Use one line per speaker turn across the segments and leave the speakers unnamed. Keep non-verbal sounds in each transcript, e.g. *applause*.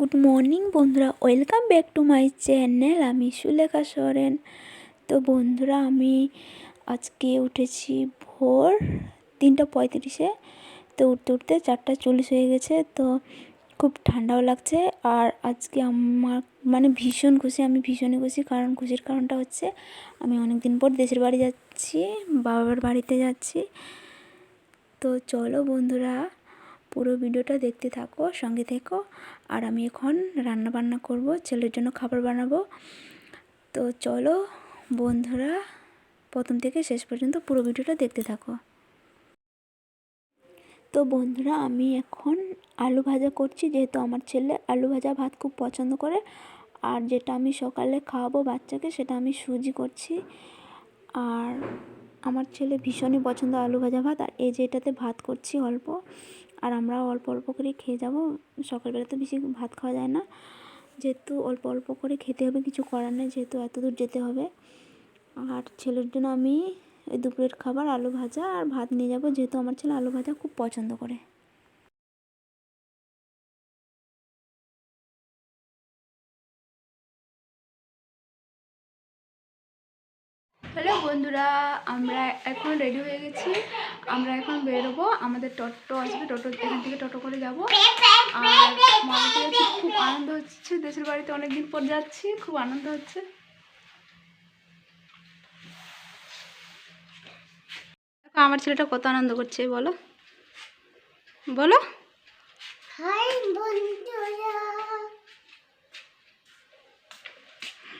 Good morning বন্ধুরা। Welcome back to my channel আমি সুলেখা সরেন। তো বন্ধুরা, আমি আজকে উঠেছি ভোর তিনটা পঁয়ত্রিশে। তো উঠতে উঠতে চারটা চল্লিশ হয়ে গেছে। তো খুব ঠান্ডাও লাগছে। আর আজকে আমার মানে ভীষণ খুশি। আমি ভীষণই খুশি। কারণ খুশির কারণটা হচ্ছে, আমি অনেক দিন পর দেশের বাড়ি যাচ্ছি, বাবার বাড়িতে যাচ্ছি। তো চলো বন্ধুরা, পুরো ভিডিওটা দেখতে থাকো, সঙ্গে থেকো। আর আমি এখন রান্না বান্না করব, ছেলের জন্য খাবার বানাবো। তো চলো বন্ধুরা, প্রথম থেকে শেষ পর্যন্ত পুরো ভিডিওটা দেখতে থাকো। তো বন্ধুরা, আমি এখন আলু ভাজা করছি, যেহেতু আমার ছেলে আলু ভাজা ভাত খুব পছন্দ করে। আর যেটা আমি সকালে খাওয়াবো বাচ্চাকে, সেটা আমি সুজি করছি। আর আমার ছেলে ভীষণই পছন্দ আলু ভাজা ভাত, আর এই যে এটাতে ভাত করছি অল্প। আর আমরা অল্প অল্প করে খেয়ে যাব। সকালবেলা তো বেশি ভাত খাওয়া যায় না। যেহেতু অল্প অল্প করে খেতে হবে, কিছু করার নেই, যেহেতু এত দূর যেতে হবে। আর ছেলের জন্য আমি ওই দুপুরের খাবার, আলু ভাজা আর ভাত নিয়ে যাব। যেহেতু আমার ছেলে আলু ভাজা খুব পছন্দ করে। বন্ধুরা আমরা এখন রেডি হয়ে গেছি। আমরা এখন বেরোবো। আমাদের টোটো আসবে। টোটো এখান থেকে টোটো করে যাব। আর খুব আনন্দ হচ্ছে। দেশের বাড়িতে অনেকদিন পর যাচ্ছি। খুব আনন্দ হচ্ছে। আমার ছেলেটা কত আনন্দ করছে বলো। বলো।
হাই বন্ধুরা।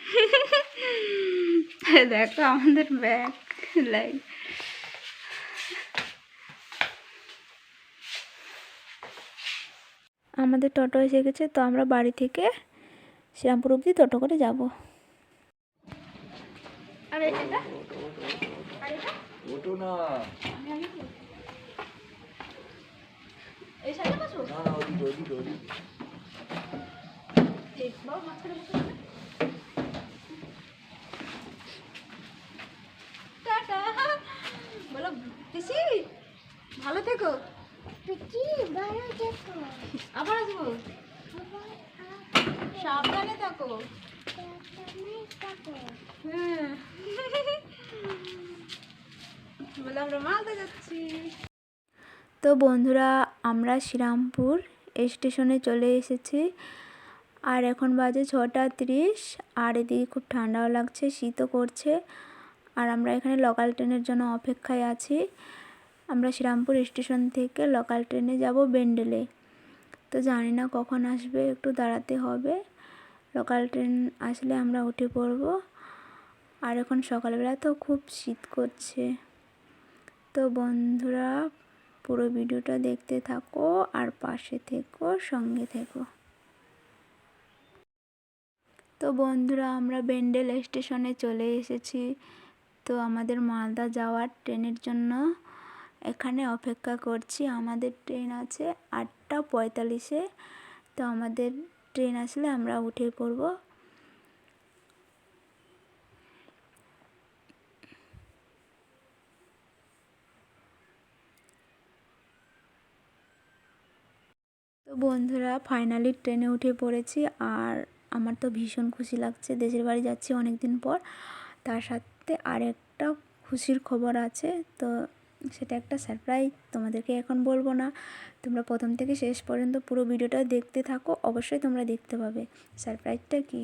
*laughs*
দেখো আমাদের ব্যাগ লাইন আমাদের টোটো এসে গেছে তো আমরা বাড়ি থেকে শ্রীরামপুর অব্দি টোটো করে যাব। আর এটা? আর এটা?
ওটো না।
আমি আগে কি? এই সাইডে বসবো
না না ওদিকে ওদিকে ওদিকে।
বাবা মাঝখানে বসো না। টাটা বলো পিসি ভালো থেকো
পিটি ভালো দেখো
আবার আসব সাবধানে থাকো হ্যাঁ বলে আমরা মালদা যাচ্ছি তো বন্ধুরা, আমরা শ্রীরামপুর স্টেশনে চলে এসেছি। আর এখন বাজে ছটা তিরিশ, আর এদিকে খুব ঠান্ডাও লাগছে, শীতও করছে। আর আমরা এখানে লোকাল ট্রেনের জন্য অপেক্ষায় আছি। আমরা শ্রীরামপুর স্টেশন থেকে লোকাল ট্রেনে যাব বেন্ডেলে তো জানি না কখন আসবে, একটু দাঁড়াতে হবে। লোকাল ট্রেন আসলে আমরা উঠে পড়ব। আর এখন সকালবেলা তো খুব শীত করছে। তো বন্ধুরা পুরো ভিডিওটা দেখতে থাকো আর পাশে থেকো, সঙ্গে থেকো। তো বন্ধুরা, আমরা বেন্ডেল স্টেশনে চলে এসেছি। তো আমাদের মালদা যাওয়ার ট্রেনের জন্য এখানে অপেক্ষা করছি। আমাদের ট্রেন আছে আটটা পঁয়তাল্লিশে। তো আমাদের ট্রেন আসলে আমরা উঠে পড়ব তো বন্ধুরা ফাইনালি ট্রেনে উঠে পড়েছি আর আমার তো ভীষণ খুশি লাগছে। দেশের বাড়ি যাচ্ছি অনেক দিন পর। তার সাথে আর একটা খুশির খবর আছে। তো সেটা একটা সারপ্রাইজ তোমাদেরকে এখন বলব না। তোমরা প্রথম থেকে শেষ পর্যন্ত পুরো ভিডিওটা দেখতে থাকো। অবশ্যই তোমরা দেখতে পাবে। সারপ্রাইজটা কী?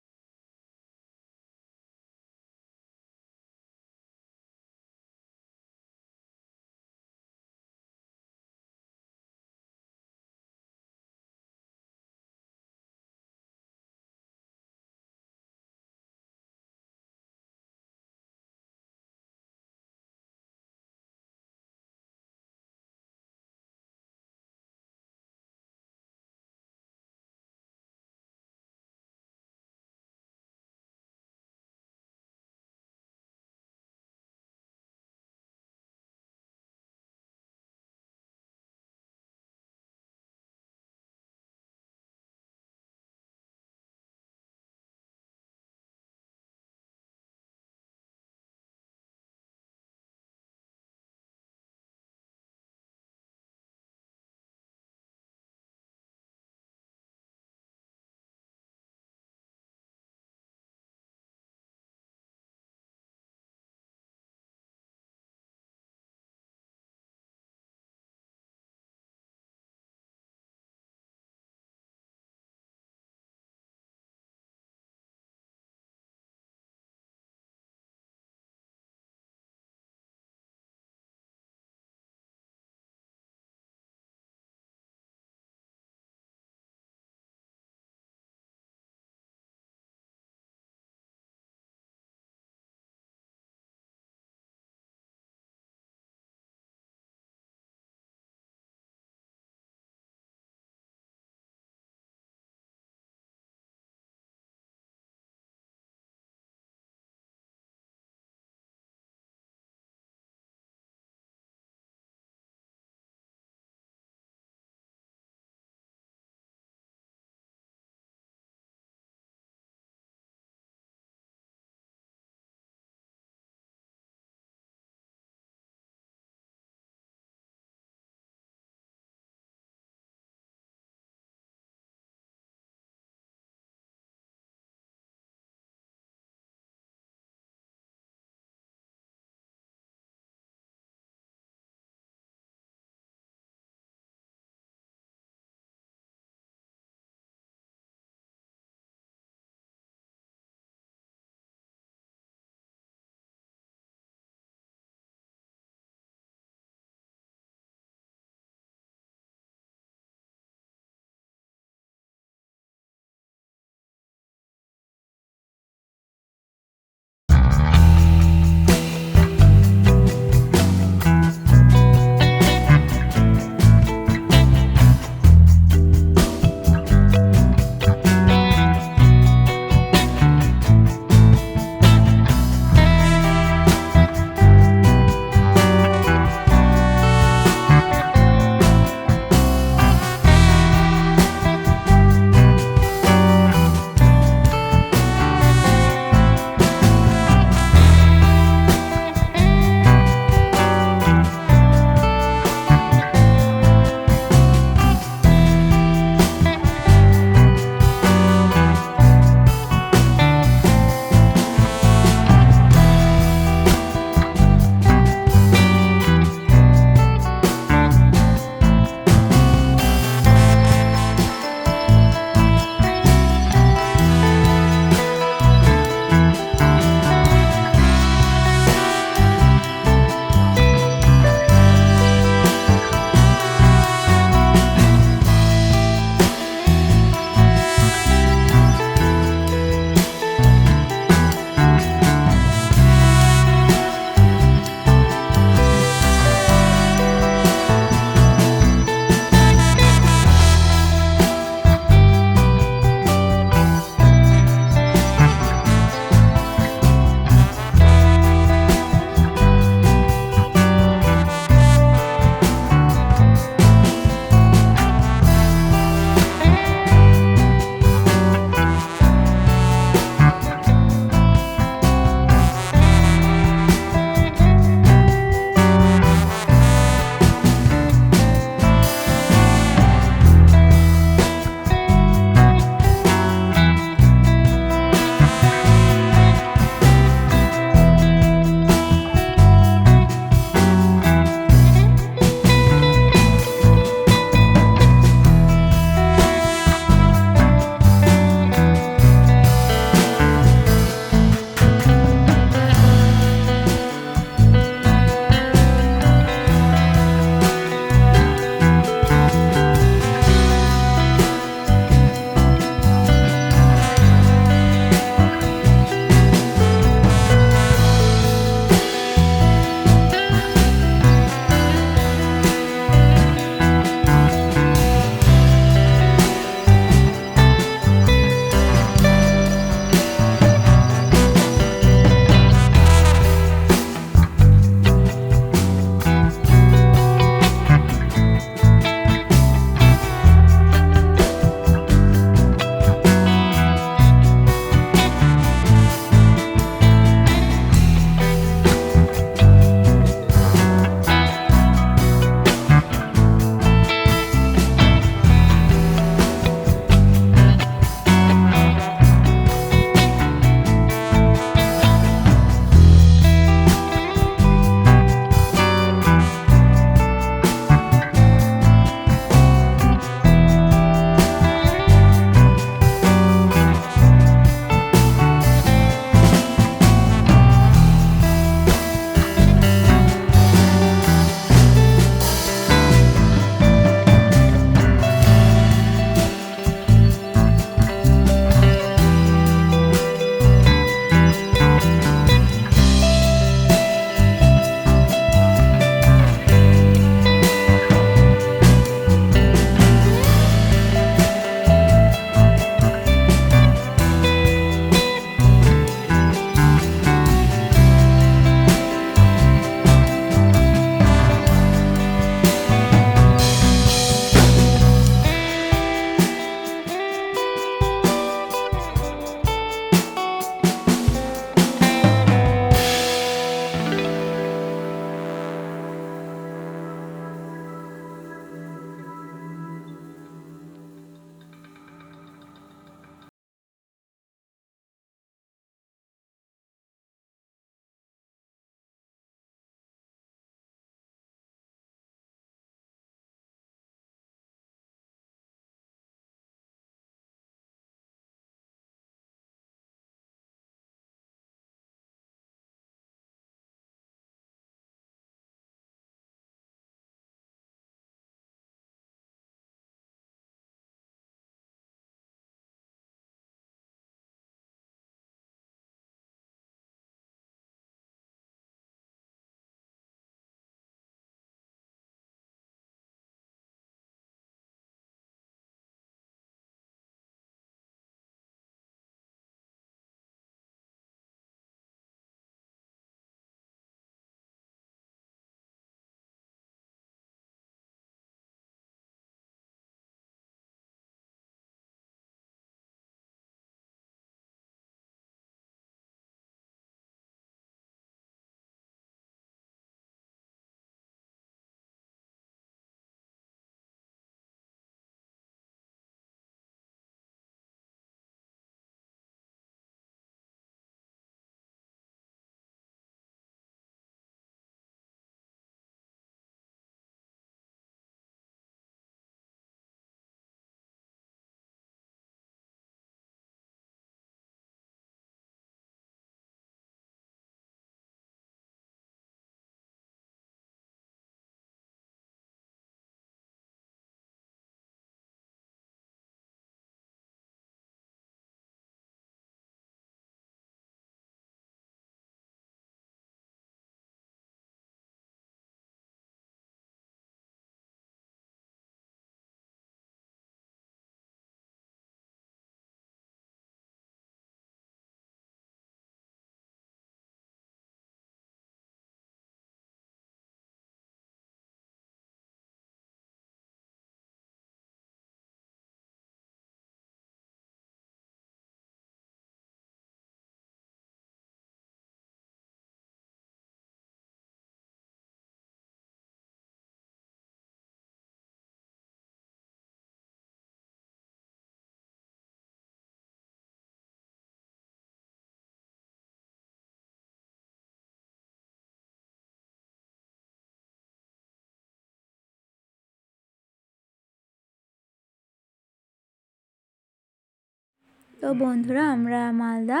তো বন্ধুরা, আমরা মালদা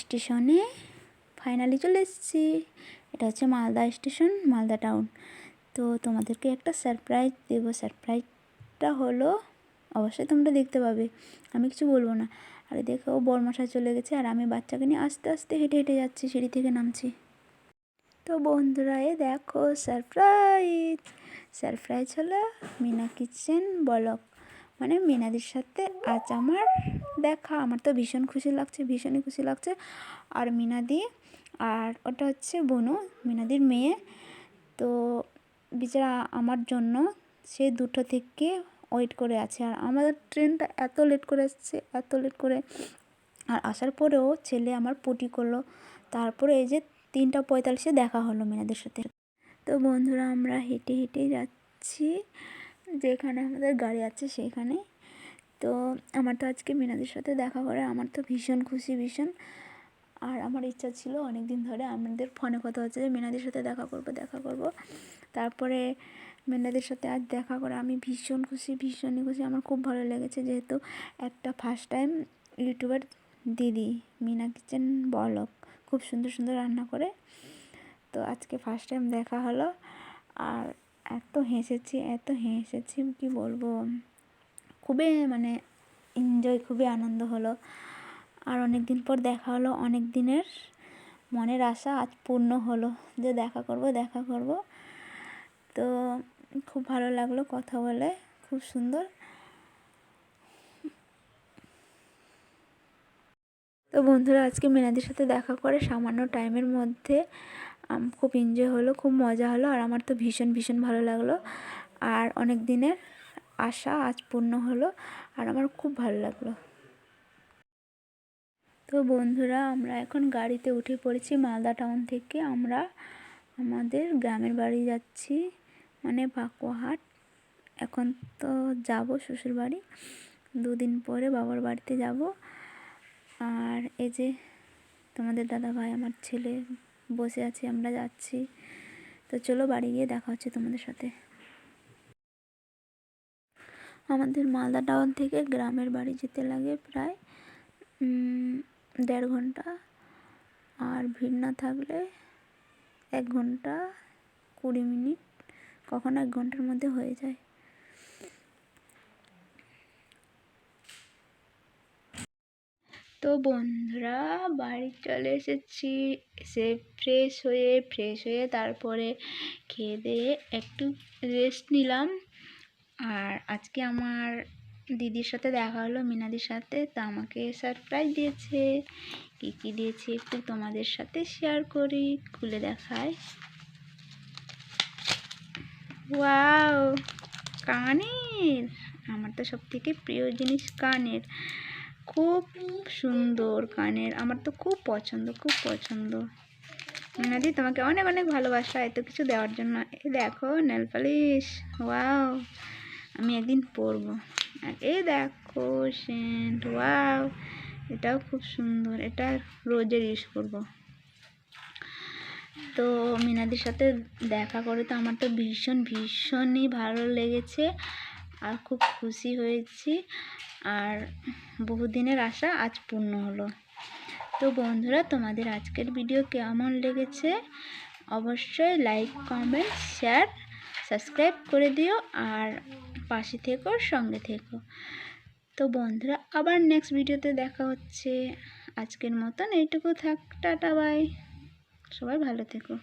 স্টেশনে ফাইনালি চলে এসেছি। এটা হচ্ছে মালদা স্টেশন, মালদা টাউন তো তোমাদেরকে একটা সারপ্রাইজ দেবো। সারপ্রাইজটা হলো, অবশ্যই তোমরা দেখতে পাবে। আমি কিছু বলব না। আর দেখো ও বরমশাই চলে গেছে আর আমি বাচ্চাকে নিয়ে আস্তে আস্তে হেঁটে হেঁটে যাচ্ছি, সিঁড়ি থেকে নামছি। তো বন্ধুরা, এ দেখো সারপ্রাইজ সারপ্রাইজ হলো মিনা কিচেন বলক মানে মিনাদির সাথে আজ আমার দেখা। আমার তো ভীষণ খুশি লাগছে, ভীষণই খুশি লাগছে। আর মিনাদি, আর ওটা হচ্ছে বনু, মিনাদির মেয়ে। তো বিচারা আমার জন্য, সে দুটো থেকে ওয়েট করে আছে। আর আমাদের ট্রেনটা এত লেট করে আসছে, এত লেট করে। আর আসার পরেও ছেলে আমার পটি করল। তারপরে এই যে তিনটা পঁয়তাল্লিশে দেখা হলো মিনাদের সাথে। তো বন্ধুরা, আমরা হেঁটে হেঁটে যাচ্ছি। যেখানে আমাদের গাড়ি আছে সেখানে তো আমার তো আজকে মিনাদের সাথে দেখা করে আমার তো ভীষণ খুশি, ভীষণ। আর আমার ইচ্ছা ছিল অনেক দিন ধরে আমাদের ফোনে কথা হচ্ছে যে মিনাদের সাথে দেখা করব দেখা করব। তারপরে মিনাদের সাথে আজ দেখা করে আমি ভীষণ খুশি, ভীষণই খুশি। আমার খুব ভালো লেগেছে যেহেতু একটা ফার্স্ট টাইম ইউটিউবার দিদি, মিনা কিচেন বলক, খুব সুন্দর সুন্দর রান্না করে। তো আজকে ফার্স্ট টাইম দেখা হলো। আর এত হেসেছি এত হেসেছি, কি বলব? খুবই মানে এনজয় খুবই আনন্দ হলো। আর অনেক দিন পর দেখা হলো অনেক দিনের মনের আশা আজ পূর্ণ হলো, যে দেখা করব দেখা করব। তো খুব ভালো লাগল কথা বলে, খুব সুন্দর। তো বন্ধুরা, আজকে মিনাদির সাথে দেখা করে সামান্য টাইমের মধ্যে খুব এনজয় হলো, খুব মজা হলো, আর আমার তো ভীষণ ভীষণ ভালো লাগল। আর অনেক দিনের আশা আজ পূর্ণ হলো, আর আমার খুব ভালো লাগল। তো বন্ধুরা, আমরা এখন গাড়িতে উঠে পড়েছি মালদা টাউন থেকে। আমরা আমাদের গ্রামের বাড়ি যাচ্ছি মানে পাকুয়াহাট এখন তো যাব শ্বশুর বাড়ি। দুদিন পরে বাবার বাড়িতে যাব। আর এই যে তোমাদের দাদা ভাই আমার ছেলে বসে আছি, আমরা যাচ্ছি। তো চলো বাড়ি গিয়ে দেখা হচ্ছে তোমাদের সাথে। আমাদের মালদা টাউন থেকে গ্রামের বাড়ি যেতে লাগে প্রায় দেড় ঘণ্টা। আর ভিড় না থাকলে এক ঘণ্টা কুড়ি মিনিট, কখনো এক ঘণ্টার মধ্যে হয়ে যায়। তো বন্ধুরা, বাড়ি চলে এসেছি। এসে ফ্রেশ হয়ে ফ্রেশ হয়ে তারপরে খেয়ে দিয়ে একটু রেস্ট নিলাম। আর আজকে আমার দিদির সাথে দেখা হলো, মিনাদির সাথে। তো আমাকে সারপ্রাইজ দিয়েছে। কী কী দিয়েছে একটু তোমাদের সাথে শেয়ার করি, খুলে দেখায় ওয়াও কানের! আমার তো সব থেকে প্রিয় জিনিস কানের। খুব সুন্দর কানের আমার তো খুব পছন্দ খুব পছন্দ। মিনাদি, তোমাকে অনেক অনেক ভালোবাসা, এত কিছু দেওয়ার জন্য। এই দেখো, নেল পালিশ, ওয়াও, আমি একদিন পরবো। আর এই দেখো, সেন্ট, ওয়াও, এটাও খুব সুন্দর, এটা রোজের ইউজ করব। তো মিনাদির সাথে দেখা করে তো আমার তো ভীষণ, ভীষণই ভালো লেগেছে। আর খুব খুশি হয়েছি। আর বহুদিনের আশা আজ পূর্ণ হলো। তো বন্ধুরা, তোমাদের আজকের ভিডিও কেমন লেগেছে? অবশ্যই লাইক কমেন্ট শেয়ার সাবস্ক্রাইব করে দিও আর পাশে থেকো, সঙ্গে থেকো। তো বন্ধুরা, আবার নেক্সট ভিডিওতে দেখা হচ্ছে। আজকের মতন এইটুকু থাক, টাটা বাই সবাই ভালো থেকো।